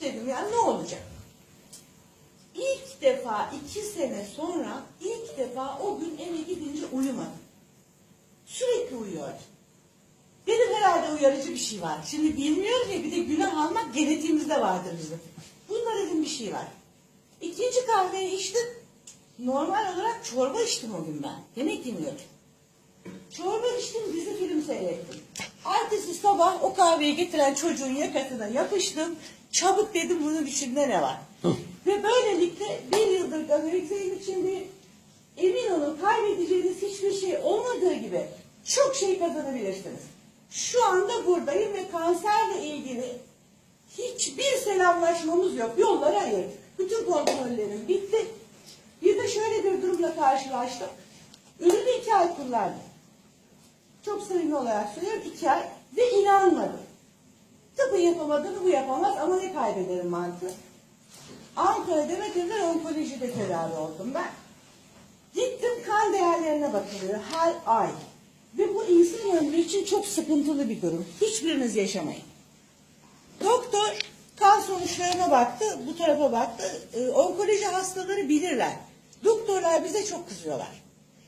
Dedim ya ne olacak? İlk defa iki sene sonra ilk defa o gün eve gidince uyumadım. Sürekli uyuyordu. Dedim herhalde uyarıcı bir şey var. Şimdi bilmiyorum ya bir de günah almak genetiğimizde vardır bizim. Bunda dedim bir şey var. İkinci kahveyi içtim. Normal olarak çorba içtim o gün ben. Yemek yemiyordum. Çorba içtim, dizi film seyrettim. Ertesi sabah o kahveyi getiren çocuğun yakasına yapıştım. Çabuk dedim bunun içinde ne var? Ve böylelikle bir yıldır Amerika'nın içinde emin olun kaybedeceğiniz hiçbir şey olmadığı gibi çok şey kazanabilirsiniz. Şu anda buradayım ve kanserle ilgili hiçbir selamlaşmamız yok. Yolları ayırdık. Bütün kontrollerim bitti. Bir de şöyle bir durumla karşılaştım. Ürünü iki ay kullandım. Çok samimi olarak söylüyorum iki ay ve inanmadım. Tıpı yapamadığını bu yapamaz ama ne kaybederim mantığı. Ankara Demet Evler onkolojide tedavi oldum ben. Gittim kan değerlerine bakılıyor her ay. Ve bu insan ömrü için çok sıkıntılı bir durum. Hiçbiriniz yaşamayın. Doktor kan sonuçlarına baktı, bu tarafa baktı. Ee, onkoloji hastaları bilirler. Doktorlar bize çok kızıyorlar.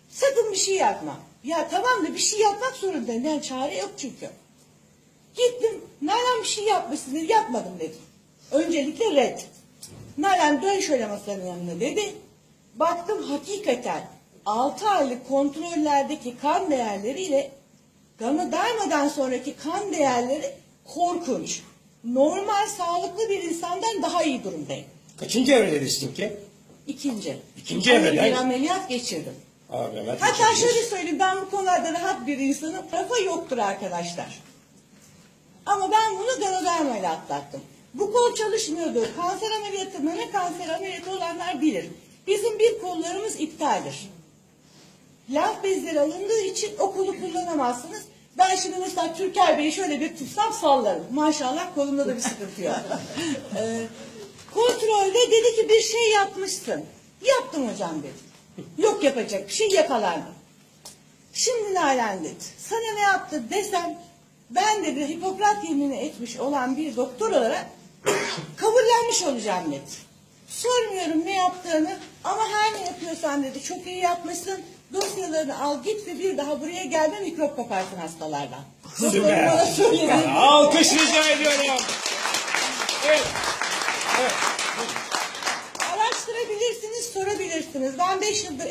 Sakın bir şey yapma. Ya tamam da bir şey yapmak zorundayım. Yani çare yok çünkü. Gittim, Nalan bir şey yapmışsın dedi. Yapmadım dedim. Öncelikle red. Nalan dön şöyle masanın yanına dedi. Baktım hakikaten 6 aylık kontrollerdeki kan değerleriyle kanı darmadan sonraki kan değerleri korkunç. Normal sağlıklı bir insandan daha iyi durumdayım. Kaçıncı evredesin ki? İkinci. İkinci evre, Bir yani- ameliyat geçirdim. Abi evet. Hatta şöyle söyleyeyim ben bu konularda rahat bir insanım. Rafa yoktur arkadaşlar. Ganodermayla atlattım. Bu kol çalışmıyordu. Kanser ameliyatı, meme kanser ameliyatı olanlar bilir. Bizim bir kollarımız iptaldir. Lenf bezleri alındığı için o kolu kullanamazsınız. Ben şimdi mesela Türker Bey'i şöyle bir tutsam sallarım. Maşallah kolumda da bir sıkıntı yok. ee, kontrolde dedi ki bir şey yapmışsın. Yaptım hocam dedi. Yok yapacak bir şey yakalandı. Şimdi Nalan dedi. Sana ne yaptı desem ben dedi Hipokrat yemini etmiş olan bir doktor olarak kabullenmiş olacağım dedi. Sormuyorum ne yaptığını ama her ne yapıyorsan dedi çok iyi yapmışsın. Dosyalarını al git ve bir daha buraya gelme mikrop kaparsın hastalardan. Doktor Süper. bana söyledi. Alkış rica ediyorum. Evet. Araştırabilirsiniz, sorabilirsiniz. Ben beş yıldır